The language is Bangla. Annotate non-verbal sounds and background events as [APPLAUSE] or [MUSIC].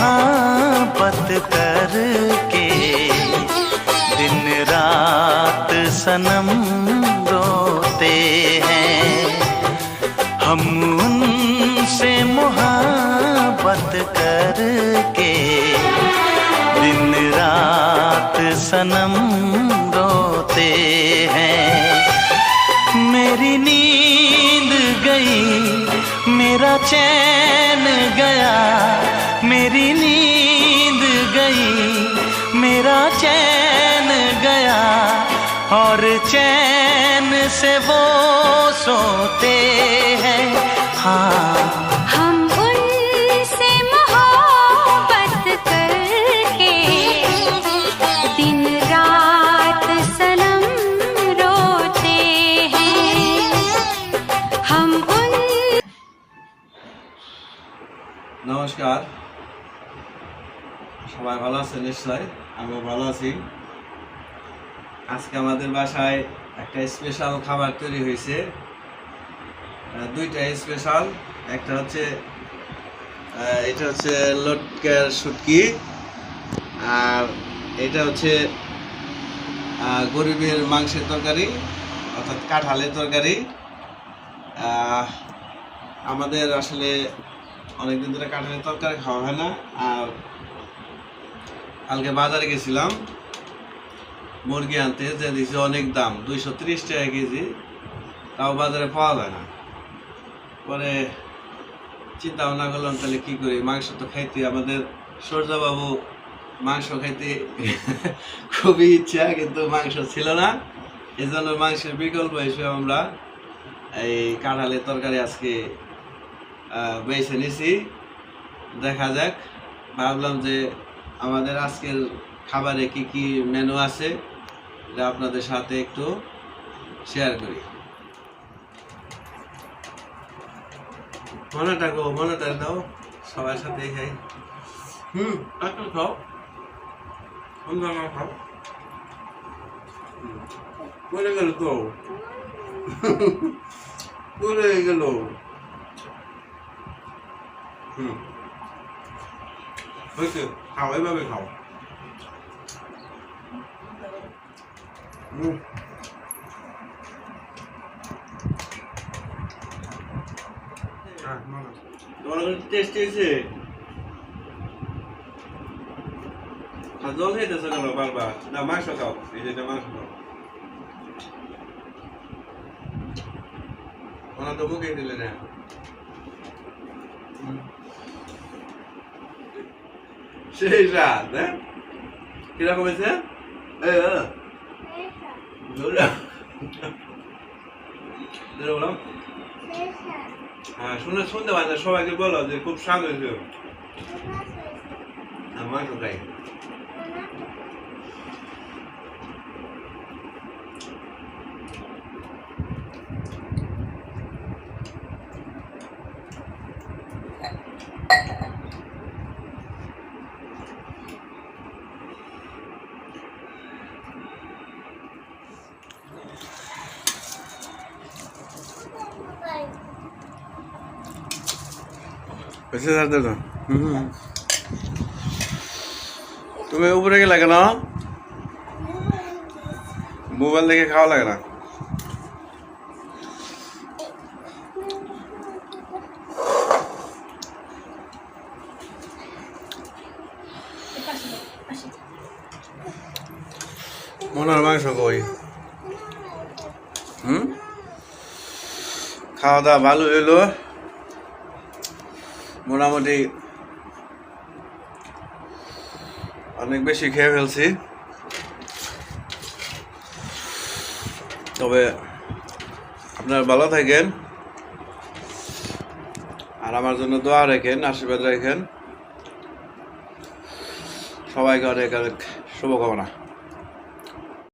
मोहब्बत करके दिन रात सनम रोते हैं। हम उनसे मोहब्बत करके दिन रात सनम रोते हैं। मेरी नींद गई, मेरा चैन गया और चैन से वो सोते हैं हाँ हम उनसे मोहब्बत करके दिन रात सनम रोते हैं हम उन নমস্কার সবাই ভালো আছেন নিশ্চয় আমিও ভালো আছি আজকে আমাদের বাসায় একটা স্পেশাল খাবার তৈরি হয়েছে। দুইটা স্পেশাল একটা হচ্ছে এটা হচ্ছে লটকার শুটকি, আর এটা হচ্ছে গরিবের মাংসের তরকারি, অর্থাৎ কাঁঠালের তরকারি। আমাদের আসলে অনেকদিন ধরে কাঁঠালের তরকারি খাওয়া হয় না, আর কালকে বাজারে গেছিলাম। মুরগি আনতে যে দিয়েছে অনেক দাম, দুইশো ত্রিশ টাকা কেজি, তাও বাজারে পাওয়া যায় না। পরে চিন্তা ভাবনা করলাম, তাহলে কী করি? মাংস তো খাইতে, আমাদের সূর্যবাবু মাংস খাইতে [LAUGHS] খুবই ইচ্ছা, কিন্তু মাংস ছিল না। এই জন্য মাংসের বিকল্প হিসেবে আমরা এই কাঁঠালের তরকারি আজকে বেছে নিছি। দেখা যাক, ভাবলাম যে আমাদের আজকের খাবারে কি কি মেনু আছে। এটা আপনাদের সাথে একটু শেয়ার করি। মনেটা গো, মনেটা দাও, সবার সাথে খাই। হুম, একটু খাও। সুন্দর না খাও। মরে গেল তো। মরে গেল। হুম। খাও, এভাবে খাও হুম তোমার টেস্ট হয়েছে জল খাইতেছো কেন বারবার? না, মাংস খাও। এই যেটা মাংস খাও। ওনা দিলে না। সেই রাত হ্যাঁ? কীরকম হয়েছে? বলো। হ্যাঁ শুনে শুনতে পাই সবাইকে বলো যে খুব স্বাদ হয়েছে হ্যাঁ, মাংস খাই হয়েছে স্যার দাদা হুম তুমি উপরে গেলে কেন মোবাইল দেখে খাওয়া লাগে না? মনের মাংস কই? হুম? খাওয়া দাওয়া ভালো হইল? মোটামুটি অনেক বেশি খেয়ে ফেলছি। তবে আপনারা ভালো থাকেন আর আমার জন্য দোয়া রেখেন, আশীর্বাদ রাখেন। সবাইকে অনেক অনেক শুভকামনা।